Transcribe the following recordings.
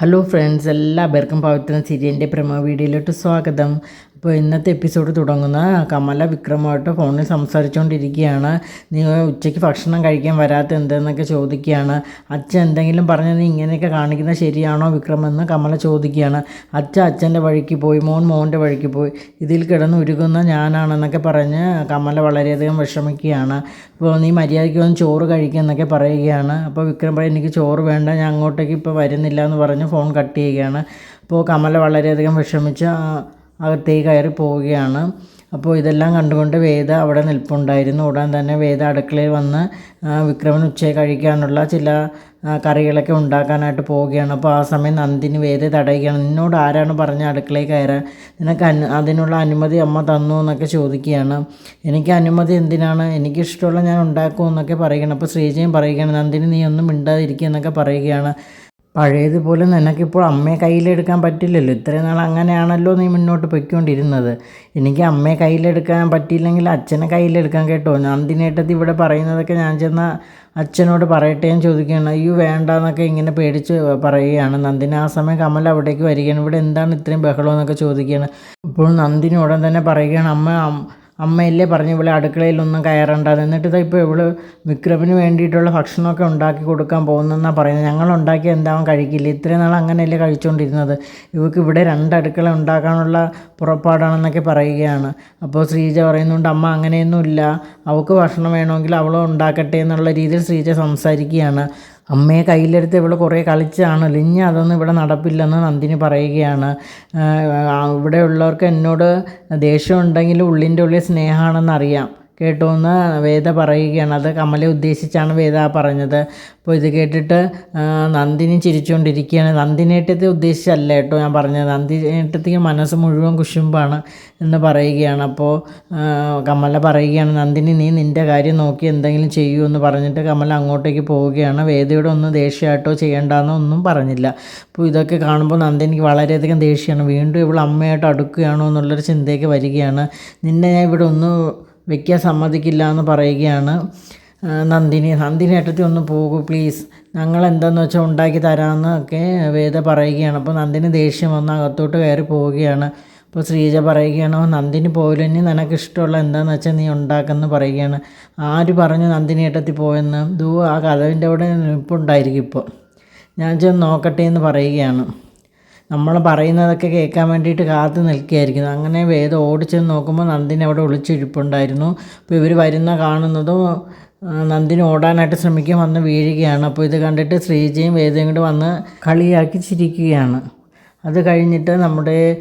Hello friends എല്ലാവർക്കും പവിത്ര സിരിയന്റെ promo വീഡിയോയിലോട്ട് സ്വാഗതം. അപ്പോൾ ഇന്നത്തെ എപ്പിസോഡ് തുടങ്ങുന്ന കമല വിക്രമായിട്ട് ഫോണിൽ സംസാരിച്ചുകൊണ്ടിരിക്കുകയാണ് നീ ഉച്ചയ്ക്ക് ഭക്ഷണം കഴിക്കാൻ വരാത്ത എന്തെന്നൊക്കെ ചോദിക്കുകയാണ്. അച്ഛൻ എന്തെങ്കിലും പറഞ്ഞ് നീ ഇങ്ങനെയൊക്കെ കാണിക്കുന്നത് ശരിയാണോ വിക്രം എന്ന് കമല ചോദിക്കുകയാണ്. അച്ഛൻ അച്ഛന്റെ വഴിക്ക് പോയി മോൻ മോന്റെ വഴിക്ക് പോയി ഇതിൽ കിടന്ന് ഉരുകുന്ന ഞാനാണെന്നൊക്കെ പറഞ്ഞ് കമല വളരെയധികം വിഷമിക്കുകയാണ്. അപ്പോൾ നീ മര്യാദയ്ക്ക് വന്ന് ചോറ് കഴിക്കുക എന്നൊക്കെ പറയുകയാണ്. അപ്പോൾ വിക്രം പറയും എനിക്ക് ചോറ് വേണ്ട ഞാൻ അങ്ങോട്ടേക്ക് ഇപ്പോൾ വരുന്നില്ല എന്ന് പറഞ്ഞ് ഫോൺ കട്ട് ചെയ്യുകയാണ്. അപ്പോൾ കമല വളരെയധികം വിഷമിച്ച് അകത്തേക്ക് കയറി പോവുകയാണ്. അപ്പോൾ ഇതെല്ലാം കണ്ടുകൊണ്ട് വേദ അവിടെ നിൽപ്പുണ്ടായിരുന്നു. ഉടൻ തന്നെ വേദ അടുക്കളയിൽ വന്ന് വിക്രമൻ ഉച്ചയ്ക്ക് കഴിക്കാനുള്ള ചില കറികളൊക്കെ ഉണ്ടാക്കാനായിട്ട് പോവുകയാണ്. അപ്പോൾ ആ സമയം നന്ദിനി വേദ തടയുകയാണ്. നിന്നോട് ആരാണ് പറഞ്ഞ അടുക്കളയിൽ കയറാൻ? നിനക്ക് അനു അതിനുള്ള അനുമതി അമ്മ തന്നു എന്നൊക്കെ ചോദിക്കുകയാണ്. എനിക്ക് അനുമതി എന്തിനാണ്? എനിക്കിഷ്ടമുള്ള ഞാൻ ഉണ്ടാക്കുമെന്നൊക്കെ പറയുകയാണ്. അപ്പോൾ ശ്രീജയും പറയുകയാണ് നന്ദിനി നീ ഒന്നും മിണ്ടാതിരിക്കുക എന്നൊക്കെ പറയുകയാണ്. പഴയതുപോലെ നിനക്കിപ്പോൾ അമ്മയെ കയ്യിലെടുക്കാൻ പറ്റില്ലല്ലോ. ഇത്രയും നാൾ അങ്ങനെയാണല്ലോ നീ മുന്നോട്ട് പൊയ്ക്കൊണ്ടിരുന്നത്. എനിക്ക് അമ്മയെ കയ്യിലെടുക്കാൻ പറ്റിയില്ലെങ്കിൽ അച്ഛനെ കയ്യിലെടുക്കാൻ കേട്ടോ. നന്ദിനേട്ടത്തി ഇവിടെ പറയുന്നതൊക്കെ ഞാൻ ചെന്ന അച്ഛനോട് പറയട്ടെ എന്ന് ചോദിക്കുകയാണ്. അയ്യോ വേണ്ട എന്നൊക്കെ ഇങ്ങനെ പേടിച്ച് പറയുകയാണ്. നന്ദിനി ആ സമയം കമൽ അവിടേക്ക് വരികയാണ്. ഇവിടെ എന്താണ് ഇത്രയും ബഹളം എന്നൊക്കെ ചോദിക്കുകയാണ്. അപ്പോൾ നന്ദിനി ഉടൻ തന്നെ പറയുകയാണ് അമ്മ അമ്മയല്ലേ പറഞ്ഞു ഇവിടെ അടുക്കളയിലൊന്നും കയറണ്ട. എന്നിട്ട് ഇതാ ഇപ്പോൾ ഇവൾ വിക്രമിന് വേണ്ടിയിട്ടുള്ള ഭക്ഷണമൊക്കെ ഉണ്ടാക്കി കൊടുക്കാൻ പോകുന്നെന്നാണ് പറയുന്നത്. ഞങ്ങൾ ഉണ്ടാക്കി എന്താവും കഴിക്കില്ല. ഇത്രയും നാൾ അങ്ങനെയല്ലേ കഴിച്ചുകൊണ്ടിരുന്നത് ഇവൾക്ക് ഇവിടെ രണ്ട് അടുക്കള ഉണ്ടാക്കാനുള്ള പുറപ്പാടാണെന്നൊക്കെ പറയുകയാണ്. അപ്പോൾ ശ്രീജ പറയുന്നുണ്ട് അമ്മ അങ്ങനെയൊന്നുമില്ല. അവൾക്ക് ഭക്ഷണം വേണമെങ്കിൽ അവൾ ഉണ്ടാക്കട്ടെ എന്നുള്ള രീതിയിൽ ശ്രീജ സംസാരിക്കുകയാണ്. അമ്മയെ കയ്യിലെടുത്ത് ഇവിടെ കുറേ കളിച്ചാണ് ലിഞ്ഞ് അതൊന്നും ഇവിടെ നടപ്പില്ലെന്ന് നന്ദിനി പറയുകയാണ്. ഇവിടെയുള്ളവർക്ക് എന്നോട് ദേഷ്യം ഉണ്ടെങ്കിൽ ഉള്ളിന്റെ ഉള്ളിൽ സ്നേഹമാണെന്നറിയാം. കേട്ടോ എന്ന് വേദ പറയുകയാണ്. അത് കമലെ ഉദ്ദേശിച്ചാണ് വേദ പറഞ്ഞത്. അപ്പോൾ ഇത് കേട്ടിട്ട് നന്ദിനി ചിരിച്ചുകൊണ്ടിരിക്കുകയാണ് നന്ദിനേട്ടത്തെ ഉദ്ദേശിച്ചല്ല കേട്ടോ ഞാൻ പറഞ്ഞത്. നന്ദിനേട്ടത്തേക്ക് മനസ്സ് മുഴുവൻ കുശുമ്പാണ് എന്ന് പറയുകയാണ്. അപ്പോൾ കമല പറയുകയാണ് നന്ദിനി നീ നിന്റെ കാര്യം നോക്കി എന്തെങ്കിലും ചെയ്യൂ എന്ന് പറഞ്ഞിട്ട് കമല അങ്ങോട്ടേക്ക് പോവുകയാണ്. വേദയുടെ ഒന്നും ദേഷ്യമായിട്ടോ ചെയ്യേണ്ടെന്നോ ഒന്നും പറഞ്ഞില്ല. അപ്പോൾ ഇതൊക്കെ കാണുമ്പോൾ നന്ദിനിക്ക് വളരെയധികം ദേഷ്യമാണ്. വീണ്ടും ഇവൾ അമ്മയായിട്ട് അടുക്കുകയാണോ എന്നുള്ളൊരു ചിന്തയൊക്കെ വരികയാണ്. നിന്നെ ഞാൻ ഇവിടെ ഒന്ന് വെക്കാൻ സമ്മതിക്കില്ല എന്ന് പറയുകയാണ് നന്ദിനി. നന്ദിനി ഏട്ടത്തി ഒന്ന് പോകൂ പ്ലീസ് ഞങ്ങൾ എന്താണെന്ന് വെച്ചാൽ ഉണ്ടാക്കി തരാമെന്നൊക്കെ വേദ പറയുകയാണ്. അപ്പോൾ നന്ദിനി ദേഷ്യം വന്ന് അകത്തോട്ട് കയറി പോവുകയാണ്. അപ്പോൾ ശ്രീജ പറയുകയാണ് "ഓ, നന്ദിനി പോയില്ലെങ്കിൽ നിനക്ക് ഇഷ്ടമുള്ള എന്താണെന്ന് വെച്ചാൽ നീ ഉണ്ടാക്കുമെന്ന് പറയുകയാണ്. ആര് പറഞ്ഞു നന്ദിനി ഏട്ടത്തി പോയെന്ന്? ദൂ ആ കഥവിന്റെ അവിടെ നിൽപ്പുണ്ടായിരിക്കും ഇപ്പോൾ ഞാൻ ചെന്ന് നോക്കട്ടെ എന്ന് പറയുകയാണ്. നമ്മൾ പറയുന്നതൊക്കെ കേൾക്കാൻ വേണ്ടിയിട്ട് കാത്ത് നിൽക്കുകയായിരിക്കുന്നു. അങ്ങനെ വേദം ഓടിച്ചെന്ന് നോക്കുമ്പോൾ നന്ദിനെ അവിടെ ഒളിച്ചിരിപ്പുണ്ടായിരുന്നു. അപ്പോൾ ഇവർ വരുന്ന കാണുന്നതും നന്ദിനെ ഓടാനായിട്ട് ശ്രമിക്കാൻ വന്ന് വീഴുകയാണ്. അപ്പോൾ ഇത് കണ്ടിട്ട് ശ്രീജയും വേദയും കൂടി വന്ന് കളിയാക്കി ചിരിക്കുകയാണ്. അത് കഴിഞ്ഞിട്ട് നമ്മുടെ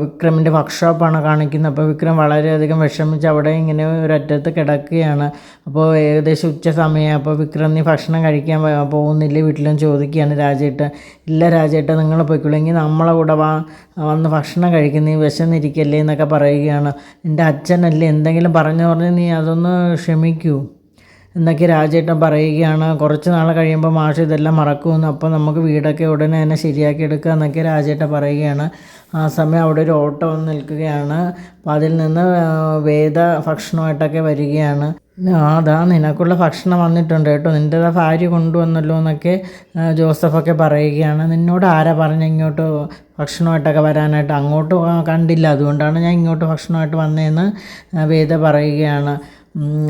വിക്രമിന്റെ വർക്ക്ഷോപ്പാണ് കാണിക്കുന്നത്. അപ്പോൾ വിക്രം വളരെയധികം വിഷമിച്ച് അവിടെ ഇങ്ങനെ ഒരറ്റത്ത് കിടക്കുകയാണ്. അപ്പോൾ ഏകദേശം ഉച്ച സമയം. അപ്പോൾ വിക്രം നീ ഭക്ഷണം കഴിക്കാൻ പോകുന്നില്ല? വീട്ടിലും ചോദിക്കുകയാണ് രാജേട്ട ഇല്ല രാജേട്ട നിങ്ങൾ പോയിക്കൊള്ളെങ്കിൽ നമ്മളെ കൂടെ വാ വന്ന് ഭക്ഷണം കഴിക്കുന്ന നീ വിശന്നിരിക്കല്ലേ? എന്നൊക്കെ പറയുകയാണ്. എന്റെ അച്ഛനല്ലേ? എന്തെങ്കിലും പറഞ്ഞു പറഞ്ഞ് നീ അതൊന്ന് ക്ഷമിക്കൂ. എന്നൊക്കെ രാജേട്ടൻ പറയുകയാണ്. കുറച്ച് നാൾ കഴിയുമ്പോൾ മാഷ് ഇതെല്ലാം മറക്കുമെന്ന്. അപ്പോൾ നമുക്ക് വീടൊക്കെ ഉടനെ തന്നെ ശരിയാക്കി എടുക്കുക എന്നൊക്കെ രാജേട്ടൻ പറയുകയാണ്. ആ സമയം അവിടെ ഒരു ഓട്ടോ വന്ന് നിൽക്കുകയാണ്. അപ്പോൾ അതിൽ നിന്ന് വേദ ഭക്ഷണമായിട്ടൊക്കെ വരികയാണ്. അതാ നിനക്കുള്ള ഭക്ഷണം വന്നിട്ടുണ്ട് കേട്ടോ. നിന്റെ ഭാര്യ കൊണ്ടുവന്നല്ലോ എന്നൊക്കെ ജോസഫൊക്കെ പറയുകയാണ്. നിന്നോട് ആരാ പറഞ്ഞ ഇങ്ങോട്ട് ഭക്ഷണമായിട്ടൊക്കെ വരാനായിട്ട്? അങ്ങോട്ട് കണ്ടില്ല. അതുകൊണ്ടാണ് ഞാൻ ഇങ്ങോട്ട് ഭക്ഷണമായിട്ട് വന്നതെന്ന് വേദ പറയുകയാണ്.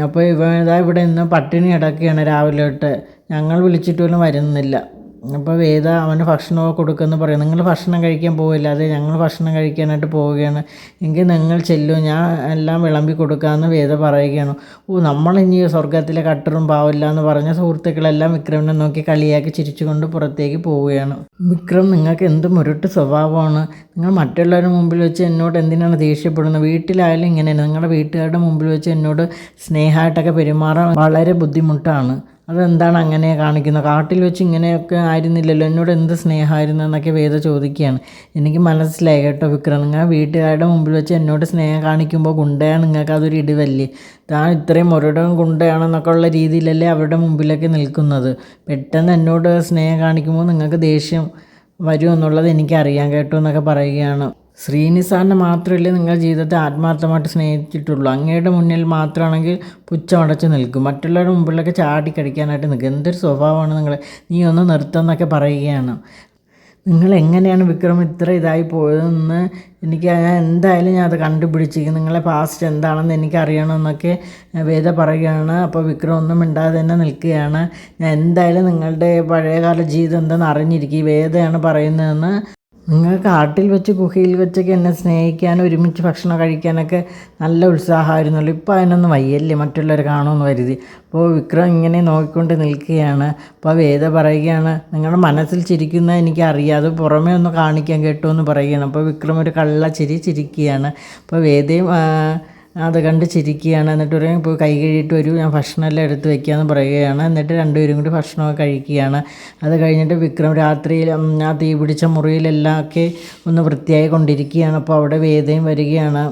അപ്പോൾ ഇവ ഇതാ ഇവിടെ ഇന്ന് പട്ടിണി കിടക്കുകയാണ് രാവിലെ തൊട്ട്. ഞങ്ങൾ വിളിച്ചിട്ട് പോലും വരുന്നില്ല. അപ്പോൾ വേദ അവന് ഭക്ഷണമൊക്കെ കൊടുക്കുമെന്ന് പറയും. നിങ്ങൾ ഭക്ഷണം കഴിക്കാൻ പോവില്ല. അതെ ഞങ്ങൾ ഭക്ഷണം കഴിക്കാനായിട്ട് പോവുകയാണ്. എങ്കിൽ നിങ്ങൾ ചെല്ലൂ. ഞാൻ എല്ലാം വിളമ്പി കൊടുക്കാമെന്ന് വേദ പറയുകയാണ്. ഓ നമ്മളിനി സ്വർഗത്തിലെ കട്ടറും പാവില്ല എന്ന് പറഞ്ഞ സുഹൃത്തുക്കളെല്ലാം വിക്രമിനെ നോക്കി കളിയാക്കി ചിരിച്ചുകൊണ്ട് പുറത്തേക്ക് പോവുകയാണ്. വിക്രം നിങ്ങൾക്ക് എന്ത് മുരുട്ട് സ്വഭാവമാണ്? നിങ്ങൾ മറ്റുള്ളവരുടെ മുമ്പിൽ വെച്ച് എന്നോട് എന്തിനാണ് ദേഷ്യപ്പെടുന്നത്? വീട്ടിലായാലും ഇങ്ങനെയാണ്. നിങ്ങളുടെ വീട്ടുകാരുടെ മുമ്പിൽ വെച്ച് എന്നോട് സ്നേഹമായിട്ടൊക്കെ പെരുമാറാൻ വളരെ ബുദ്ധിമുട്ടാണ്. അതെന്താണ് അങ്ങനെ കാണിക്കുന്നത്? കാട്ടിൽ വെച്ച് ഇങ്ങനെയൊക്കെ ആയിരുന്നില്ലല്ലോ? എന്നോട് എന്ത് സ്നേഹമായിരുന്നു എന്നൊക്കെ വേദ ചോദിക്കുകയാണ്. എനിക്ക് മനസ്സിലായി കേട്ടോ വിക്രം. നിങ്ങൾ വീട്ടുകാരുടെ മുമ്പിൽ വെച്ച് എന്നോട് സ്നേഹം കാണിക്കുമ്പോൾ ഗുണ്ടയാണ് നിങ്ങൾക്ക് അതൊരു ഇടിവല്ലേ? താൻ ഇത്രയും ഒരിടം ഗുണ്ടയാണെന്നൊക്കെ ഉള്ള രീതിയിലല്ലേ അവരുടെ മുമ്പിലൊക്കെ നിൽക്കുന്നത്. പെട്ടെന്ന് എന്നോട് സ്നേഹം കാണിക്കുമ്പോൾ നിങ്ങൾക്ക് ദേഷ്യം വരുമെന്നുള്ളത് എനിക്കറിയാം കേട്ടോ എന്നൊക്കെ പറയുകയാണ്. ശ്രീനിസാറിനെ മാത്രമല്ലേ നിങ്ങൾ ജീവിതത്തെ ആത്മാർത്ഥമായിട്ട് സ്നേഹിച്ചിട്ടുള്ളൂ. അങ്ങയുടെ മുന്നിൽ മാത്രമാണെങ്കിൽ പുച്ഛമടച്ച് നിൽക്കും. മറ്റുള്ളവരുടെ മുമ്പിലൊക്കെ ചാടി കടിക്കാനായിട്ട് നിൽക്കും. എന്തൊരു സ്വഭാവമാണ് നിങ്ങൾ നീ ഒന്ന് നിർത്തുന്നൊക്കെ പറയുകയാണ്. നിങ്ങൾ എങ്ങനെയാണ് വിക്രം ഇത്ര ഇതായി പോയതെന്ന് എനിക്ക് എന്തായാലും ഞാൻ അത് കണ്ടുപിടിച്ചിരിക്കും. നിങ്ങളെ പാസ്റ്റ് എന്താണെന്ന് എനിക്കറിയണമെന്നൊക്കെ വേദ പറയുകയാണ്. അപ്പോൾ വിക്രം ഒന്നും മിണ്ടാതെ തന്നെ നിൽക്കുകയാണ്. ഞാൻ എന്തായാലും നിങ്ങളുടെ പഴയകാല ജീവിതം എന്താണെന്ന് അറിഞ്ഞിരിക്കും. വേദയാണ് പറയുന്നതെന്ന് നിങ്ങൾ കാട്ടിൽ വെച്ച് ഗുഹയിൽ വെച്ചൊക്കെ എന്നെ സ്നേഹിക്കാൻ ഒരുമിച്ച് ഭക്ഷണം കഴിക്കാനൊക്കെ നല്ല ഉത്സാഹമായിരുന്നല്ലോ. ഇപ്പോൾ അതിനൊന്നും വയ്യല്ലേ മറ്റുള്ളവർ കാണുമെന്ന് കരുതി. അപ്പോൾ വിക്രം ഇങ്ങനെ നോക്കിക്കൊണ്ട് നിൽക്കുകയാണ്. അപ്പോൾ വേദ പറയുകയാണ് നിങ്ങളുടെ മനസ്സിൽ ചിരിക്കുന്നത് എനിക്കറിയാം അത് പുറമേ ഒന്ന് കാണിക്കാൻ കേട്ടോ എന്ന് പറയുകയാണ്. അപ്പോൾ വിക്രം ഒരു കള്ള ചിരി ചിരിക്കുകയാണ്. അപ്പോൾ വേദയും അത് കണ്ട് ചിരിക്കുകയാണ്. എന്നിട്ട് പറയും ഇപ്പോൾ കൈ കഴുകിയിട്ട് വരൂ ഞാൻ ഭക്ഷണമെല്ലാം എടുത്ത് വെക്കാമെന്ന് പറയുകയാണ്. എന്നിട്ട് രണ്ടുപേരും കൂടി ഭക്ഷണമൊക്കെ കഴിക്കുകയാണ്. അത് കഴിഞ്ഞിട്ട് വിക്രം രാത്രിയിൽ ആ തീ പിടിച്ച മുറിയിലെല്ലാം ഒക്കെ ഒന്ന് വൃത്തിയായി കൊണ്ടിരിക്കുകയാണ്. അപ്പോൾ അവിടെ വേദയും വരികയാണ്.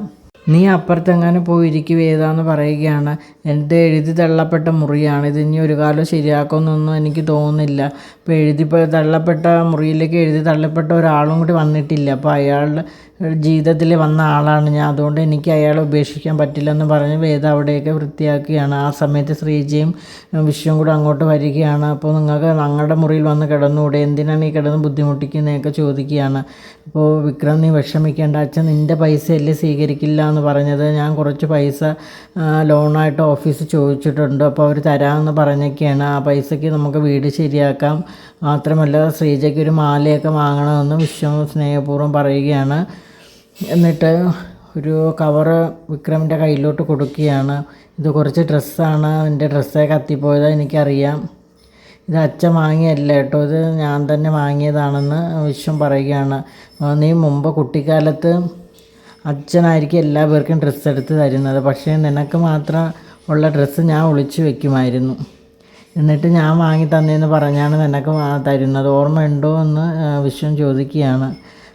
നീ അപ്പുറത്തെങ്ങാനും പോയിരിക്കും ഏതാന്ന് പറയുകയാണ്. എന്റെ എഴുതി തള്ളപ്പെട്ട മുറിയാണ്. ഇത് ഇനി ഒരു കാലം ശരിയാക്കുമെന്നൊന്നും എനിക്ക് തോന്നുന്നില്ല. ഇപ്പോൾ എഴുതി തള്ളപ്പെട്ട മുറിയിലേക്ക് എഴുതി തള്ളപ്പെട്ട ഒരാളും കൂടി വന്നിട്ടില്ല. അപ്പോൾ അയാളുടെ ജീവിതത്തിൽ വന്ന ആളാണ് ഞാൻ. അതുകൊണ്ട് എനിക്ക് അയാളെ ഉപേക്ഷിക്കാൻ പറ്റില്ലെന്ന് പറഞ്ഞ് വേദ അവിടെയൊക്കെ വൃത്തിയാക്കുകയാണ്. ആ സമയത്ത് ശ്രീജയും വിശ്വം കൂടെ അങ്ങോട്ട് വരികയാണ്. അപ്പോൾ നിങ്ങൾക്ക് ഞങ്ങളുടെ മുറിയിൽ വന്ന് കിടന്നുകൂടെ എന്തിനാണ് ഈ കിടന്ന് ബുദ്ധിമുട്ടിക്കുന്നതൊക്കെ ചോദിക്കുകയാണ്. അപ്പോൾ വിക്രം നീ വിഷമിക്കേണ്ട. അച്ഛൻ നിന്റെ പൈസയല്ലേ സ്വീകരിക്കില്ല എന്ന് പറഞ്ഞത്. ഞാൻ കുറച്ച് പൈസ ലോണായിട്ട് ഓഫീസ് ചോദിച്ചിട്ടുണ്ട്. അപ്പോൾ അവർ തരാമെന്ന് പറഞ്ഞൊക്കെയാണ്. ആ പൈസയ്ക്ക് നമുക്ക് വീട് ശരിയാക്കാം. മാത്രമല്ല ശ്രീജയ്ക്ക് ഒരു മാലയൊക്കെ വാങ്ങണമെന്ന് വിശ്വം സ്നേഹപൂർവം പറയുകയാണ്. എന്നിട്ട് ഒരു കവറ് വിക്രമിന്റെ കയ്യിലോട്ട് കൊടുക്കുകയാണ്. ഇത് കുറച്ച് ഡ്രസ്സാണ്. എന്റെ ഡ്രസ്സേ കത്തിപ്പോയത് എനിക്കറിയാം. ഇത് അച്ഛൻ വാങ്ങിയല്ല കേട്ടോ? ഇത് ഞാൻ തന്നെ വാങ്ങിയതാണെന്ന് വിശ്വം പറയുകയാണ്. നീ മുമ്പ് കുട്ടിക്കാലത്ത് അച്ഛനായിരിക്കും എല്ലാ പേർക്കും ഡ്രസ്സ് എടുത്ത് തരുന്നത്. പക്ഷേ നിനക്ക് മാത്രം ഉള്ള ഡ്രസ്സ് ഞാൻ ഒളിച്ചു വെക്കുമായിരുന്നു. എന്നിട്ട് ഞാൻ വാങ്ങി തന്നെയെന്ന് പറഞ്ഞാണ് നിനക്ക് തരുന്നത്. ഓർമ്മയുണ്ടോ എന്ന് വിശ്വം ചോദിക്കുകയാണ്.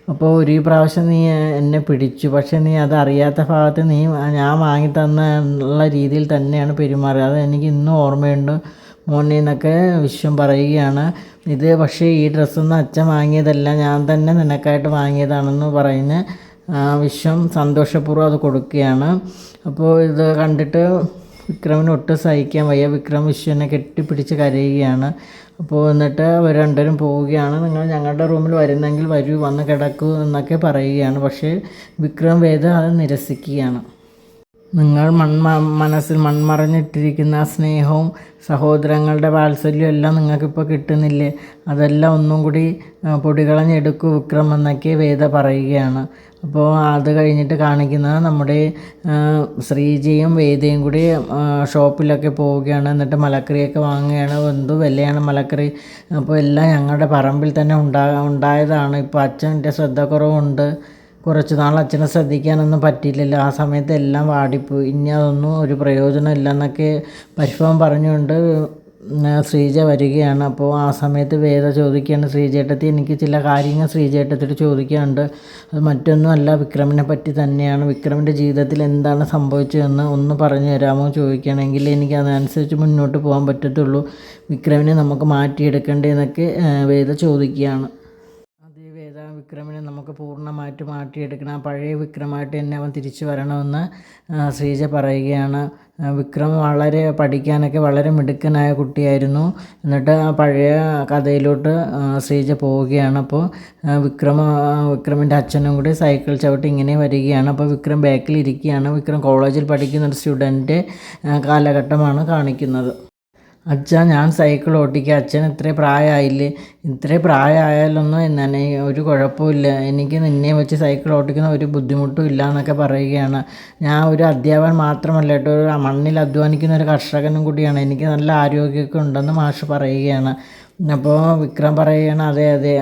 അപ്പോൾ ഒരു പ്രാവശ്യം നീ എന്നെ പിടിച്ചു. പക്ഷേ നീ അത് അറിയാത്ത ഭാഗത്ത് നീ ഞാൻ വാങ്ങി തന്ന എന്നുള്ള രീതിയിൽ തന്നെയാണ് പെരുമാറിയത്. അത് എനിക്ക് ഇന്നും ഓർമ്മയുണ്ട്. മോനെ എന്നൊക്കെ വിശ്വം പറയുകയാണ്. ഇത് പക്ഷേ ഈ ഡ്രസ്സൊന്നും അച്ഛൻ വാങ്ങിയതല്ല ഞാൻ തന്നെ നിനക്കായിട്ട് വാങ്ങിയതാണെന്ന് പറയുന്ന വിശ്വം സന്തോഷപൂർവം അത് കൊടുക്കുകയാണ്. അപ്പോൾ ഇത് കണ്ടിട്ട് വിക്രമിന് സഹിക്കാൻ വയ്യ. വിക്രം വിശ്വനെ കെട്ടിപ്പിടിച്ച് കരയുകയാണ്. അപ്പോൾ എന്നിട്ട് അവർ രണ്ടുപേരും പോവുകയാണ്. നിങ്ങൾ ഞങ്ങളുടെ റൂമിൽ വരുന്നെങ്കിൽ വരൂ വന്ന് കിടക്കൂ എന്നൊക്കെ പറയുകയാണ്. പക്ഷേ വിക്രം വേദ അത് നിരസിക്കുകയാണ്. നിങ്ങൾ മൺമ മനസ്സിൽ മൺമറഞ്ഞിട്ടിരിക്കുന്ന സ്നേഹവും സഹോദരങ്ങളുടെ വാത്സല്യവും എല്ലാം നിങ്ങൾക്കിപ്പോൾ കിട്ടുന്നില്ലേ? അതെല്ലാം ഒന്നും കൂടി പൊടികളഞ്ഞെടുക്കൂ വിക്രം എന്നൊക്കെ വേദ പറയുകയാണ്. അപ്പോൾ അത് കഴിഞ്ഞിട്ട് കാണിക്കുന്നത് നമ്മുടെ ശ്രീജയും വേദയും കൂടി ഷോപ്പിലൊക്കെ പോവുകയാണ്. എന്നിട്ട് മലക്കറിയൊക്കെ വാങ്ങുകയാണ്. എന്ത് വിലയാണ് മലക്കറി? അപ്പോൾ എല്ലാം ഞങ്ങളുടെ പറമ്പിൽ തന്നെ ഉണ്ടാ ഉണ്ടായതാണ്. ഇപ്പോൾ അച്ഛന്റെ ശ്രദ്ധക്കുറവുണ്ട്. കുറച്ച് നാൾ അച്ഛനെ ശ്രദ്ധിക്കാനൊന്നും പറ്റിയില്ലല്ലോ. ആ സമയത്ത് എല്ലാം വാടിപ്പോയി. ഇനി അതൊന്നും ഒരു പ്രയോജനമില്ല എന്നൊക്കെ പരിഭവം പറഞ്ഞുകൊണ്ട് ശ്രീജ വരികയാണ്. അപ്പോൾ ആ സമയത്ത് വേദ ചോദിക്കുകയാണ് ശ്രീജേട്ടത്തി എനിക്ക് ചില കാര്യങ്ങൾ ശ്രീജേട്ടത്തിട്ട് ചോദിക്കാനുണ്ട്. അത് മറ്റൊന്നുമല്ല വിക്രമിനെ പറ്റി തന്നെയാണ്. വിക്രമിന്റെ ജീവിതത്തിൽ എന്താണ് സംഭവിച്ചതെന്ന് ഒന്ന് പറഞ്ഞു തരാമോ ചോദിക്കുകയാണെങ്കിൽ എനിക്ക് അതനുസരിച്ച് മുന്നോട്ട് പോകാൻ പറ്റത്തുള്ളൂ. വിക്രമിനെ നമുക്ക് മാറ്റിയെടുക്കേണ്ടതെന്നൊക്കെ വേദ ചോദിക്കുകയാണ്. വിക്രമിനെ നമുക്ക് പൂർണമായിട്ട് മാറ്റിയെടുക്കണം. പഴയ വിക്രമായിട്ട് തന്നെ അവൻ തിരിച്ചു വരണമെന്ന് ശ്രീജ പറയുകയാണ്. വിക്രം വളരെ പഠിക്കാനൊക്കെ വളരെ മിടുക്കനായ കുട്ടിയായിരുന്നു. എന്നിട്ട് ആ പഴയ കഥയിലോട്ട് ശ്രീജ പോവുകയാണ്. അപ്പോൾ വിക്രം വിക്രമിന്റെ അച്ഛനും കൂടി സൈക്കിൾ ചവിട്ടി ഇങ്ങനെ വരികയാണ്. അപ്പോൾ വിക്രം ബാക്കിൽ ഇരിക്കുകയാണ് വിക്രം കോളേജിൽ പഠിക്കുന്ന ഒരു സ്റ്റുഡന്റ് കാലഘട്ടമാണ് കാണിക്കുന്നത്. അച്ഛാ ഞാൻ സൈക്കിൾ ഓട്ടിക്കുക അച്ഛൻ ഇത്ര പ്രായമായില്ലേ ഇത്ര പ്രായമായാലൊന്നും എന്നെ ഒരു കുഴപ്പമില്ല എനിക്ക് നിന്നെ വെച്ച് സൈക്കിൾ ഓടിക്കുന്ന ഒരു ബുദ്ധിമുട്ടും ഇല്ല എന്നൊക്കെ പറയുകയാണ്. ഞാൻ ഒരു അധ്യാപകൻ മാത്രമല്ല കേട്ടോ. ഒരു മണ്ണിൽ അധ്വാനിക്കുന്ന ഒരു കർഷകനും കൂടിയാണ്. എനിക്ക് നല്ല ആരോഗ്യമൊക്കെ ഉണ്ടെന്ന് മാഷ് പറയുകയാണ്. അപ്പോൾ വിക്രം പറയുകയാണ് അതെ അതെ.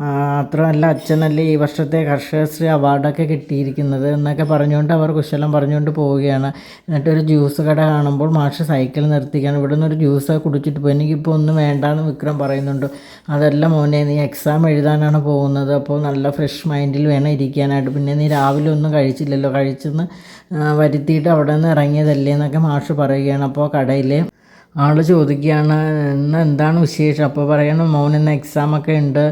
മാത്രമല്ല അച്ഛനല്ലേ ഈ വർഷത്തെ കർഷകശ്രീ അവാർഡൊക്കെ കിട്ടിയിരിക്കുന്നത് എന്നൊക്കെ പറഞ്ഞുകൊണ്ട് അവർ കുശലം പറഞ്ഞുകൊണ്ട് പോവുകയാണ്. എന്നിട്ട് ഒരു ജ്യൂസ് കട കാണുമ്പോൾ മാഷ് സൈക്കിൾ നിർത്തിക്കാണ്. ഇവിടെ നിന്ന് ഒരു ജ്യൂസ് കുടിച്ചിട്ട് പോയി. എനിക്കിപ്പോൾ ഒന്നും വേണ്ടാന്ന് വിക്രം പറയുന്നുണ്ട്. അതല്ല മോനെ നീ എക്സാം എഴുതാനാണ് പോകുന്നത്. അപ്പോൾ നല്ല ഫ്രഷ് മൈൻഡിൽ വേണം ഇരിക്കാനായിട്ട്. പിന്നെ നീ രാവിലെ ഒന്നും കഴിച്ചില്ലല്ലോ. കഴിച്ചെന്ന് വരുത്തിയിട്ട് അവിടെ നിന്ന് ഇറങ്ങിയതല്ലേ എന്നൊക്കെ മാഷ് പറയുകയാണ്. അപ്പോൾ കടയിലെ ആൾ ചോദിക്കുകയാണ് ഇന്ന് എന്താണ് വിശേഷം? അപ്പോൾ പറയണം മോൻ ഇന്ന് എക്സാമൊക്കെ ഉണ്ട്.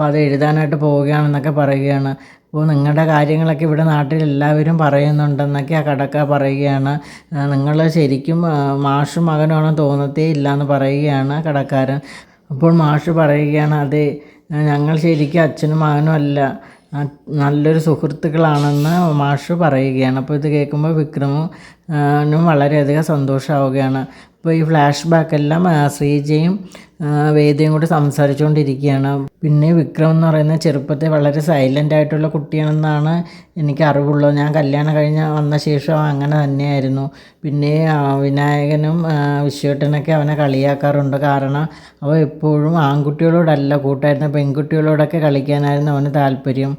അപ്പോൾ അത് എഴുതാനായിട്ട് പോവുകയാണെന്നൊക്കെ പറയുകയാണ്. അപ്പോൾ നിങ്ങളുടെ കാര്യങ്ങളൊക്കെ ഇവിടെ നാട്ടിൽ എല്ലാവരും പറയുന്നുണ്ടെന്നൊക്കെ ആ കടക്ക പറയുകയാണ്. നിങ്ങൾ ശരിക്കും മാഷും മകനുമാണെന്ന് തോന്നത്തേ ഇല്ല എന്ന് പറയുകയാണ് കടക്കാരൻ. അപ്പോൾ മാഷ് പറയുകയാണ് അതെ ഞങ്ങൾ ശരിക്കും അച്ഛനും മകനും അല്ല. നല്ലൊരു സുഹൃത്തുക്കളാണെന്ന് മാഷ് പറയുകയാണ്. അപ്പോൾ ഇത് കേൾക്കുമ്പോൾ വിക്രമും വളരെയധികം സന്തോഷമാവുകയാണ്. അപ്പോൾ ഈ ഫ്ലാഷ് ബാക്കെല്ലാം ശ്രീജയും വേദയും കൂടി സംസാരിച്ചുകൊണ്ടിരിക്കുകയാണ്. പിന്നെ വിക്രം എന്ന് പറയുന്ന ചെറുപ്പത്തെ വളരെ സൈലന്റ് ആയിട്ടുള്ള കുട്ടിയാണെന്നാണ് എനിക്ക് അറിവുള്ളത്. ഞാൻ കല്യാണം കഴിഞ്ഞ് വന്ന ശേഷം അങ്ങനെ തന്നെയായിരുന്നു. പിന്നെ വിനായകനും വിശ്വട്ടനൊക്കെ അവനെ കളിയാക്കാറുണ്ട്. കാരണം അവ എപ്പോഴും ആൺകുട്ടികളോടല്ല കൂട്ടായിരുന്ന പെൺകുട്ടികളോടൊക്കെ കളിക്കാനായിരുന്നു അവന് താല്പര്യം.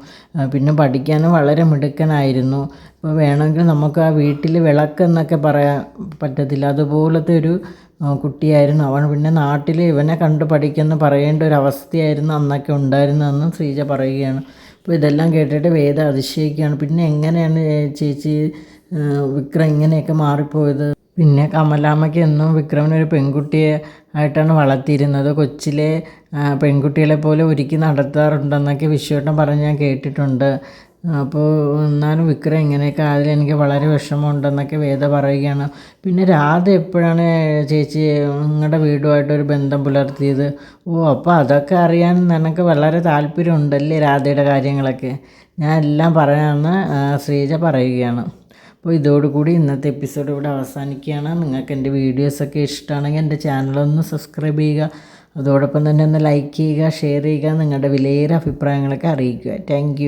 പിന്നെ പഠിക്കാനും വളരെ മിടുക്കനായിരുന്നു. അപ്പോൾ വേണമെങ്കിൽ നമുക്ക് ആ വീട്ടിൽ വിളക്കെന്നൊക്കെ പറയാൻ പറ്റത്തില്ല. അതുപോലത്തെ ഒരു കുട്ടിയായിരുന്നു. അവൻ പിന്നെ നാട്ടിൽ ഇവനെ കണ്ട് പഠിക്കുന്ന പറയേണ്ട ഒരു അവസ്ഥയായിരുന്നു അന്നൊക്കെ ഉണ്ടായിരുന്നതെന്നും ശ്രീജ പറയുകയാണ്. അപ്പോൾ ഇതെല്ലാം കേട്ടിട്ട് വേദ അതിശയിക്കുകയാണ്. പിന്നെ എങ്ങനെയാണ് ചേച്ചി വിക്രം ഇങ്ങനെയൊക്കെ മാറിപ്പോയത്? പിന്നെ കമലാമ്മയ്ക്ക് എന്നും വിക്രമിനൊരു പെൺകുട്ടിയെ ആയിട്ടാണ് വളർത്തിയിരുന്നത്. കൊച്ചിലെ പെൺകുട്ടികളെ പോലെ ഒരുക്കി നടത്താറുണ്ടെന്നൊക്കെ വിശ്വട്ടം പറഞ്ഞ് ഞാൻ കേട്ടിട്ടുണ്ട്. അപ്പോൾ എന്നാലും വിക്രം ഇങ്ങനെയൊക്കെ അതിൽ എനിക്ക് വളരെ വിഷമമുണ്ടെന്നൊക്കെ വേദ പറയുകയാണ്. പിന്നെ രാധ എപ്പോഴാണ് ചേച്ചി നിങ്ങളുടെ വീടുമായിട്ടൊരു ബന്ധം പുലർത്തിയത്? ഓ അപ്പോൾ അതൊക്കെ അറിയാൻ നിനക്ക് വളരെ താല്പര്യമുണ്ടല്ലേ രാധയുടെ കാര്യങ്ങളൊക്കെ? ഞാൻ എല്ലാം പറയാമെന്ന് ശ്രീജ പറയുകയാണ്. അപ്പോൾ ഇതോടുകൂടി ഇന്നത്തെ എപ്പിസോഡ് ഇവിടെ അവസാനിക്കുകയാണ്. നിങ്ങൾക്ക് എന്റെ വീഡിയോസൊക്കെ ഇഷ്ടമാണെങ്കിൽ എന്റെ ചാനലൊന്ന് സബ്സ്ക്രൈബ് ചെയ്യുക. അതോടൊപ്പം തന്നെ ഒന്ന് ലൈക്ക് ചെയ്യുക ഷെയർ ചെയ്യുക നിങ്ങളുടെ വിലയേറെ അഭിപ്രായങ്ങളൊക്കെ അറിയിക്കുക. താങ്ക്